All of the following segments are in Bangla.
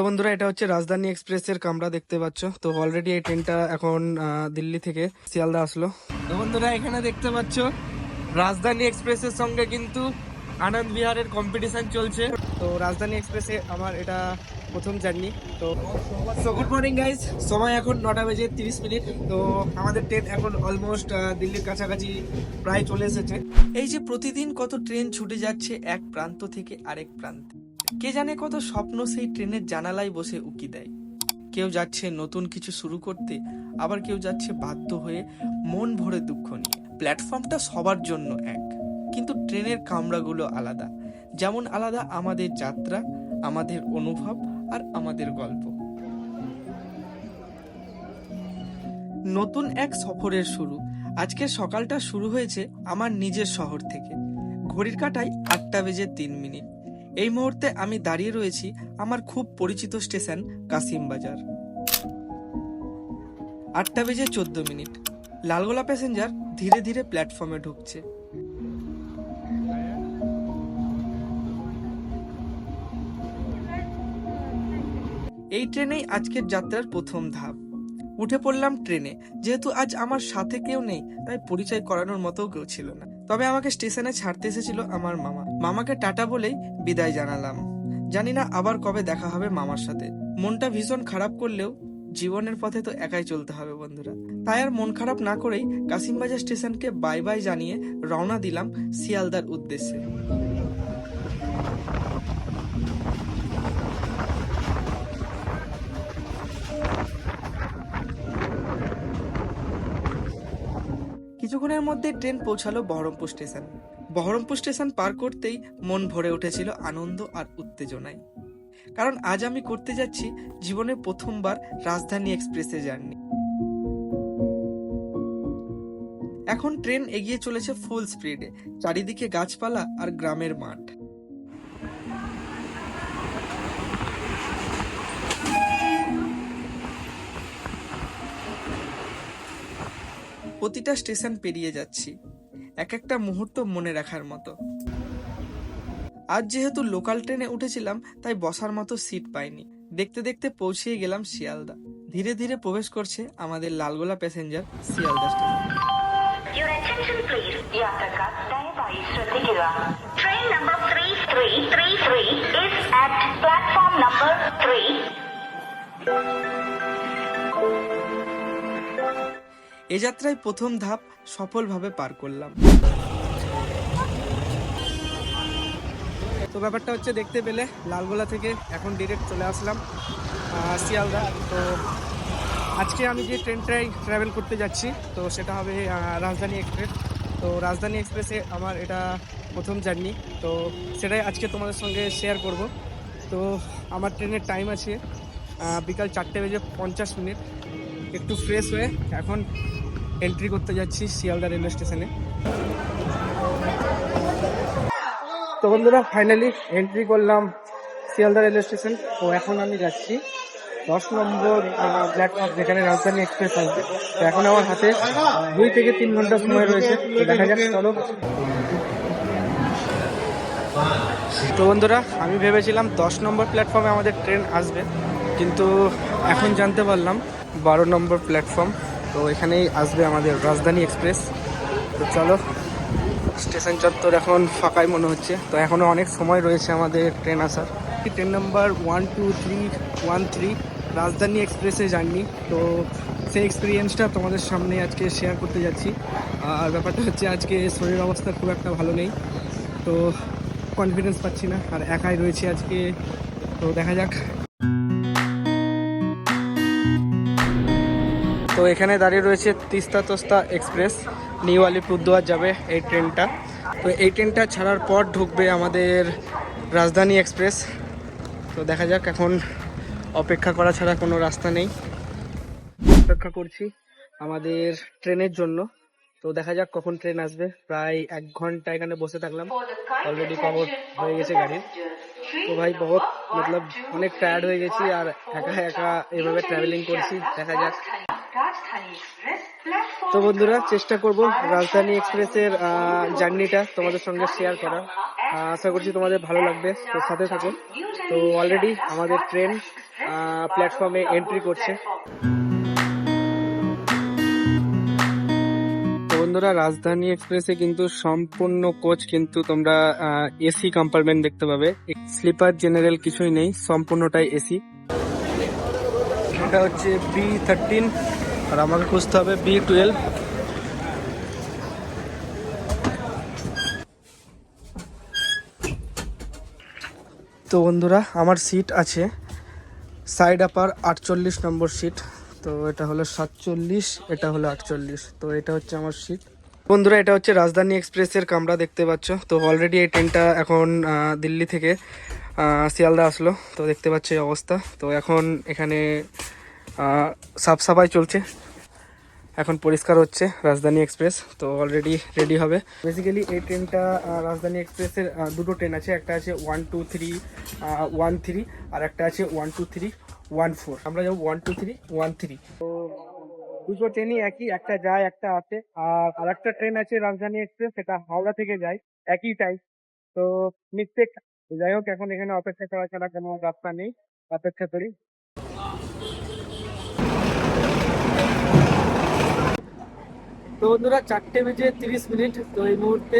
তো বন্ধুরা, এটা হচ্ছে রাজধানী এক্সপ্রেসের কামরা, দেখতে পাচ্ছ। তো অলরেডি এই ট্রেনটা এখন দিল্লি থেকে শিয়ালদা আসলো। তো বন্ধুরা, এখানে দেখতে পাচ্ছ, রাজধানী এক্সপ্রেসের সঙ্গে কিন্তু আনন্দ বিহারের কম্পিটিশন চলছে। তো রাজধানী এক্সপ্রেসে আমার এটা প্রথম জার্নি তো সো গুড মর্নিং গাইজ সময় এখন নটা বেজে তিরিশ মিনিট। তো আমাদের ট্রেন এখন অলমোস্ট দিল্লির কাছাকাছি প্রায় চলে এসেছে। এই যে প্রতিদিন কত ট্রেন ছুটে যাচ্ছে এক প্রান্ত থেকে আরেক প্রান্তে। কে জানে কত স্বপ্ন সেই ট্রেনের জানালায় বসে উকি দেয়। কেউ যাচ্ছে নতুন কিছু শুরু করতে, আবার কেউ যাচ্ছে বাধ্য হয়ে মন ভরে দুঃখ নিয়ে। প্ল্যাটফর্মটা সবার জন্য এক, কিন্তু ট্রেনের কামরাগুলো আলাদা। যেমন আলাদা আমাদের যাত্রা, আমাদের অনুভব আর আমাদের গল্প। নতুন এক সফরের শুরু। আজকে সকালটা শুরু হয়েছে আমার নিজের শহর থেকে। ঘড়ির কাটায় আটটা বেজে তিন মিনিট। এই মুহূর্তে আমি দাঁড়িয়ে রয়েছি আমার খুব পরিচিত স্টেশন, কাসিম বাজার। আটটা বেজে চোদ্দ মিনিট। লালগোলা প্যাসেঞ্জার ধীরে ধীরে প্ল্যাটফর্মে ঢুকছে। এই ট্রেনেই আজকের যাত্রার প্রথম ধাপ। উঠে পড়লাম ট্রেনে। যেহেতু আজ আমার সাথে কেউ নেই, তাই পরিচয় করানোর মতো কেউ ছিল না। তবে আমাকে স্টেশনে ছাড়তে এসেছিল আমার মামা। মামাকে টাটা বলেই বিদায় জানালাম। জানি না আবার কবে দেখা হবে মামার সাথে। মনটা ভীষণ খারাপ করলেও জীবনের পথে তো একাই চলতে হবে বন্ধুরা। তাই আর মন খারাপ না করেই কাসিমবাজার স্টেশনকে বাই বাই জানিয়ে রওনা দিলাম শিয়ালদার উদ্দেশ্যে। কিছুক্ষণের মধ্যে ট্রেন পৌঁছালো বহরমপুর স্টেশন। বহরমপুর স্টেশন পার করতেই মন ভরে উঠেছিল আনন্দ আর উত্তেজনায়। কারণ আজ আমি করতে যাচ্ছি জীবনের প্রথমবার রাজধানী এক্সপ্রেসে জার্নি। এখন ট্রেন এগিয়ে চলেছে ফুল স্পিডে চারিদিকে গাছপালা আর গ্রামের মাঠ। প্রতিটা স্টেশন পেরিয়ে যাচ্ছি। এক একটা মুহূর্ত মনে রাখার মতো। আজ যেহেতু লোকাল ট্রেনে উঠেছিলাম, তাই বসার মতো সিট পাইনি। দেখতে দেখতে পৌঁছিয়ে গেলাম শিয়ালদা। ধীরে ধীরে প্রবেশ করছে আমাদের লালগোলা প্যাসেঞ্জার, শিয়ালদা স্টেশন. এ যাত্রায় প্রথম ধাপ সফলভাবে পার করলাম। তো ব্যাপারটা হচ্ছে দেখতে পেলে লালগোলা থেকে এখন ডিরেক্ট চলে আসলাম শিয়ালদা। তো আজকে আমি যে ট্রেনটায় ট্রাভেল করতে যাচ্ছি, তো সেটা হবে রাজধানী এক্সপ্রেস তো রাজধানী এক্সপ্রেসে আমার এটা প্রথম জার্নি তো সেটাই আজকে তোমাদের সঙ্গে শেয়ার করব। তো আমার ট্রেনের টাইম আছে বিকাল চারটে বেজে পঞ্চাশ মিনিট। একটু ফ্রেশ হয়ে এখন এন্ট্রি করতে যাচ্ছি শিয়ালদা রেলওয়ে স্টেশনে। তো বন্ধুরা ফাইনালি এন্ট্রি করলাম শিয়ালদা রেলওয়ে স্টেশন। তো এখন আমি যাচ্ছি দশ নম্বর প্ল্যাটফর্ম যেখানে রাজধানী এক্সপ্রেস আসবে। তো এখন আমার হাতে দুই থেকে তিন ঘণ্টা সময় রয়েছে। দেখা যাক, চলো। তো বন্ধুরা, আমি ভেবেছিলাম দশ নম্বর প্ল্যাটফর্মে আমাদের ট্রেন আসবে, কিন্তু এখন জানতে পারলাম বারো নম্বর প্ল্যাটফর্ম তো এখানেই আসবে আমাদের রাজধানী এক্সপ্রেস। তো চলো, স্টেশন চত্বর এখন ফাঁকাই মনে হচ্ছে। তো এখনও অনেক সময় রয়েছে আমাদের ট্রেন আসার। Train number one two three one three Rajdhani এক্সপ্রেসে জার্নি। তো সেই এক্সপিরিয়েন্সটা তোমাদের সামনে আজকে শেয়ার করতে যাচ্ছি। আর ব্যাপারটা হচ্ছে আজকে শরীর অবস্থা খুব একটা ভালো নেই। তো কনফিডেন্স পাচ্ছি না, আর একাই রয়েছে আজকে। তো দেখা যাক তো এখানে দাঁড়িয়ে রয়েছে তিস্তা তোস্তা এক্সপ্রেস। নিউ আলিপুরদুয়ার যাবে এই ট্রেনটা। তো এই ট্রেনটা ছাড়ার পর ঢুকবে আমাদের রাজধানী এক্সপ্রেস। তো দেখা যাক এখন অপেক্ষা করা ছাড়া কোনো রাস্তা নেই। অপেক্ষা করছি আমাদের ট্রেনের জন্য। তো দেখা যাক কখন ট্রেন আসবে। প্রায় এক ঘণ্টা এখানে বসে থাকলাম। অলরেডি কবর হয়ে গেছে গাড়ির তো ভাই বহুত মতলব অনেক টায়ার্ড হয়ে গেছি আর একা একা এভাবে ট্রাভেলিং করছি। দেখা যাক। তো বন্ধুরা চেষ্টা করব রাজধানী এক্সপ্রেসের জার্নিটা তোমাদের সঙ্গে শেয়ার আহ, আশা করছি তোমাদের ভালো লাগবে। তো সাথে থাকো তো অলরেডি আমাদের ট্রেন প্ল্যাটফর্মে এন্ট্রি করছে। বন্ধুরা রাজধানী এক্সপ্রেসে কিন্তু সম্পূর্ণ কোচ কিন্তু তোমরা এসি কম্পার্টমেন্ট দেখতে পাবে। স্লিপার জেনারেল কিছুই নেই সম্পূর্ণটাই এসি এটা হচ্ছে বি থার্টিন আর আমাকে খুঁজতে হবে বি টুয়েলভ তো বন্ধুরা, আমার সিট আছে সাইড আপার আটচল্লিশ নম্বর সিট তো এটা হলো সাতচল্লিশ, এটা হলো আটচল্লিশ। তো এটা হচ্ছে আমার সিট বন্ধুরা, এটা হচ্ছে রাজধানী এক্সপ্রেসের কামরা, দেখতে পাচ্ছ। তো অলরেডি এই ট্রেনটা এখন দিল্লি থেকে শিয়ালদা আসলো। তো দেখতে পাচ্ছ এই অবস্থা। তো এখন এখানে আহ, সাফ সাফাই চলছে। এখন পরিষ্কার হচ্ছে রাজধানী এক্সপ্রেস তো অলরেডি রেডি হবে। বেসিক্যালি এই ট্রেনটা রাজধানী এক্সপ্রেসের দুটো ট্রেন আছে। একটা আছে one two three one three আর একটা আছে one two three one four আমরা যাব one two three one three তো দুটো ট্রেনই একই একটা যায় একটা আসে। আর আরেকটা ট্রেন আছে রাজধানী এক্সপ্রেস সেটা হাওড়া থেকে যায় একই টাইম তো মিস্টেক যাই হোক এখন এখানে অপেক্ষা করা ছাড়া কোনো রাস্তা নেই। অপেক্ষা করি। তো বন্ধুরা, চারটে বেজে তিরিশ মিনিট। তো এই মুহূর্তে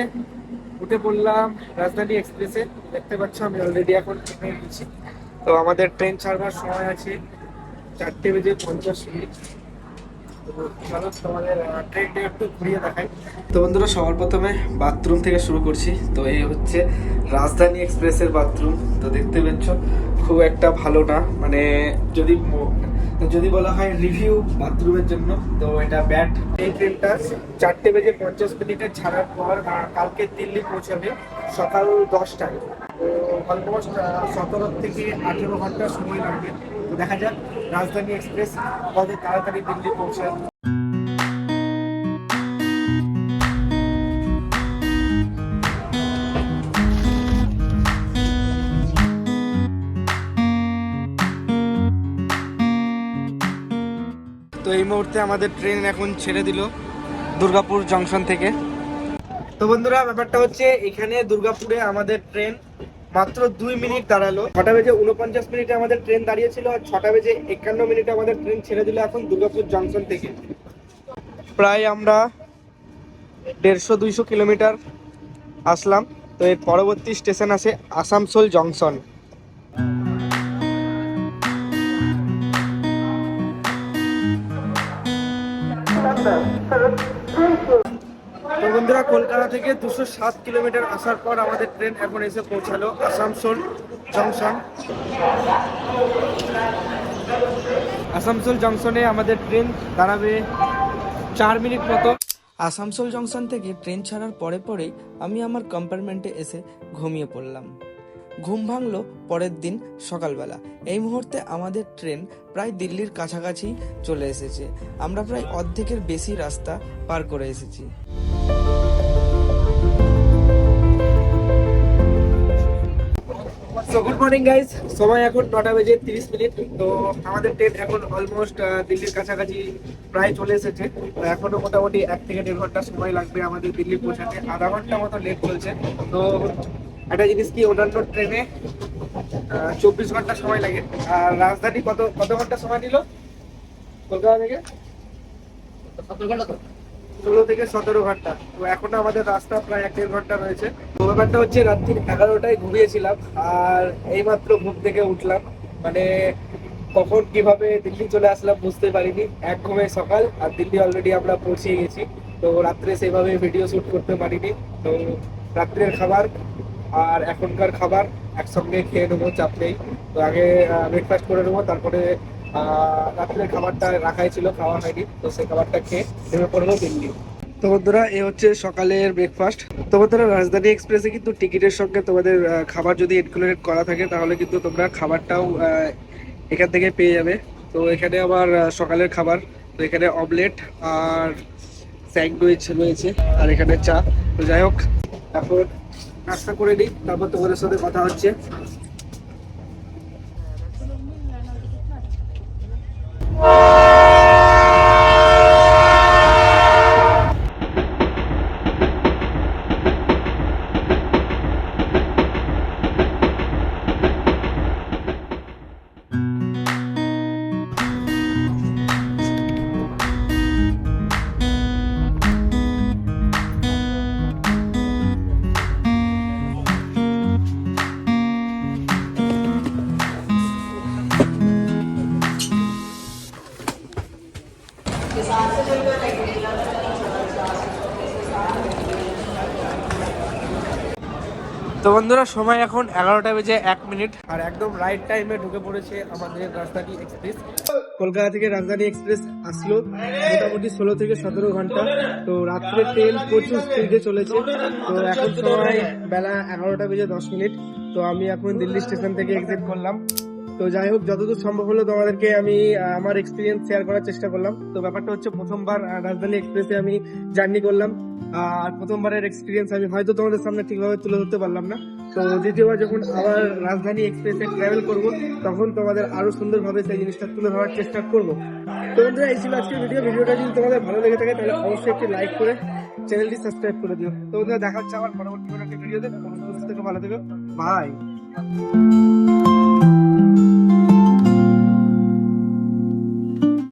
উঠে পড়লাম রাজধানী এক্সপ্রেসে। দেখতে পাচ্ছ, আমি অলরেডি এখন ট্রেনে গেছি তো আমাদের ট্রেন ছাড়বার সময় আছে চারটে বেজে পঞ্চাশ মিনিট। তো বন্ধুরা, সবার প্রথমে বাথরুম থেকে শুরু করছি। তো এই হচ্ছে রাজধানী এক্সপ্রেসের বাথরুম তো দেখতে পাচ্ছ, খুব একটা ভালো না। মানে যদি তো যদি বলা হয় রিভিউ বাথরুমের জন্য, তো এটা ব্যাট এই ট্রেনটা চারটে বেজে পঞ্চাশ মিনিটে ছাড়ার পর কালকে দিল্লি পৌঁছাবে সকাল দশটায়। তো অলমোস্ট সতেরো থেকে আঠেরো ঘণ্টা সময় লাগবে। তো দেখা যাক, রাজধানী এক্সপ্রেস কত তাড়াতাড়ি দিল্লি পৌঁছায়। মুহূর্তে আমাদের ট্রেন এখন ছেড়ে দিল দুর্গাপুর জংশন থেকে। তো বন্ধুরা, ব্যাপারটা হচ্ছে এখানে দুর্গাপুরে আমাদের ট্রেন মাত্র দুই মিনিট দাঁড়াল। ছটা বেজে উনপঞ্চাশ মিনিটে আমাদের ট্রেন দাঁড়িয়েছিল আর ছটা বেজে একান্ন মিনিটে আমাদের ট্রেন ছেড়ে দিল এখন দুর্গাপুর জংশন থেকে। প্রায় আমরা দেড়শো দুইশো কিলোমিটার আসলাম। তো এর পরবর্তী স্টেশন আছে আসানসোল জংশন তো বন্ধুরা, কলকাতা থেকে দুশো সাত কিলোমিটার আসার পর আমাদের ট্রেন এখন এসে পৌঁছালো আসানসোল জংশন। আসানসোল জংশনে আমাদের ট্রেন দাঁড়াবে চার মিনিট মতো। আসানসোল জংশন থেকে ট্রেন ছাড়ার পরে পরেই আমি আমার কম্পার্টমেন্টে এসে ঘুমিয়ে পড়লাম। ঘুম ভাঙলো পরের দিন সকালবেলা। এই মুহূর্তে আমাদের ট্রেন প্রায় দিল্লির কাছাকাছি চলে এসেছে। আমরা প্রায় অর্ধেকের বেশি রাস্তা পার করে এসেছি। সো গুড মর্নিং গাইস সময় এখন নটা বেজে তিরিশ মিনিট। তো আমাদের ট্রেন এখন অলমোস্ট দিল্লির কাছাকাছি প্রায় চলে এসেছে। তো এখনও মোটামুটি এক থেকে দেড় ঘণ্টা সময় লাগবে আমাদের দিল্লি পৌঁছাতে। আধা ঘণ্টা মতো লেট চলছে। তো একটা জিনিস কি, অন্যান্য ট্রেনে চব্বিশ ঘণ্টা সময় লাগে। আর রাজধানী কত কত ঘণ্টা সময় নিল? কলকাতা থেকে? ষোলো থেকে সতেরো ঘণ্টা। তো এখনও আমাদের রাস্তা প্রায় এক দেড় ঘণ্টা রয়েছে। তো ব্যাপারটা হচ্ছে, রাত্রি এগারোটায় ঘুমিয়েছিলাম, আর এইমাত্র ঘুম থেকে উঠলাম। মানে কখন কীভাবে দিল্লি চলে আসলাম বুঝতে পারিনি। এক ঘুমে সকাল, আর দিল্লি অলরেডি আমরা পৌঁছে গেছি। তো রাত্রে সেভাবে ভিডিও শুট করতে পারিনি। তো রাত্রের খাবার আর এখনকার খাবার একসঙ্গে খেয়ে নেব, চাপ নেই। তো আগে ব্রেকফাস্ট করে নেব, তারপরে রাত্রের খাবারটা রাখাই ছিল, খাওয়া হয়নি। তো সেই খাবারটা খেয়ে নেমে পড়ব দিল্লি। তো বন্ধুরা, এ হচ্ছে সকালের ব্রেকফাস্ট তো বন্ধুরা, রাজধানী এক্সপ্রেসে কিন্তু টিকিটের সঙ্গে তোমাদের খাবার যদি ইনক্লুডেড করা থাকে, তাহলে কিন্তু তোমরা খাবারটাও এখান থেকে পেয়ে যাবে। তো এখানে আবার সকালের খাবার। তো এখানে অমলেট আর স্যান্ডউইচ রয়েছে, আর এখানে চা। তো যাই হোক, এখন নাস্তা করে নিই তারপর তোমাদের সাথে কথা হচ্ছে। তো বন্ধুরা, সময় এখন এগারোটা বেজে এক মিনিট। আর একদম রাইট টাইমে ঢুকে পড়েছে আমাদের রাজধানী এক্সপ্রেস কলকাতা থেকে রাজধানী এক্সপ্রেস আসলো। মোটামুটি ষোলো থেকে সতেরো ঘণ্টা। তো রাত্রে ট্রেন প্রচুর স্পিডে চলেছে। তো এখন সময় বেলা এগারোটা বেজে দশ মিনিট। তো আমি এখন দিল্লি স্টেশন থেকে এক্সিট করলাম। তো যাই হোক, যতদূর সম্ভব হলো তোমাদেরকে আমি আমার এক্সপিরিয়েন্স শেয়ার করার চেষ্টা করলাম। তো ব্যাপারটা হচ্ছে প্রথমবার রাজধানী এক্সপ্রেসে আমি জার্নি করলাম। আর প্রথমবারের এক্সপিরিয়েন্স আমি হয়তো তোমাদের সামনে ঠিকভাবে তুলে ধরতে পারলাম না। তো দ্বিতীয়বার যখন আবার রাজধানী এক্সপ্রেসে ট্রাভেল করব, তখন তোমাদের আরও সুন্দরভাবে সেই জিনিসটা তুলে ধরার চেষ্টা করব। তো বন্ধুরা, এই ছিল আজকের ভিডিও ভিডিওটা যদি তোমাদের ভালো লেগে থাকে, তাহলে অবশ্যই একটি লাইক করে চ্যানেলটি সাবস্ক্রাইব করে দিও। তো বন্ধুরা, দেখা হচ্ছে আমার পরবর্তী কোনো একটা ভিডিওতে ভালো থেকো। বাই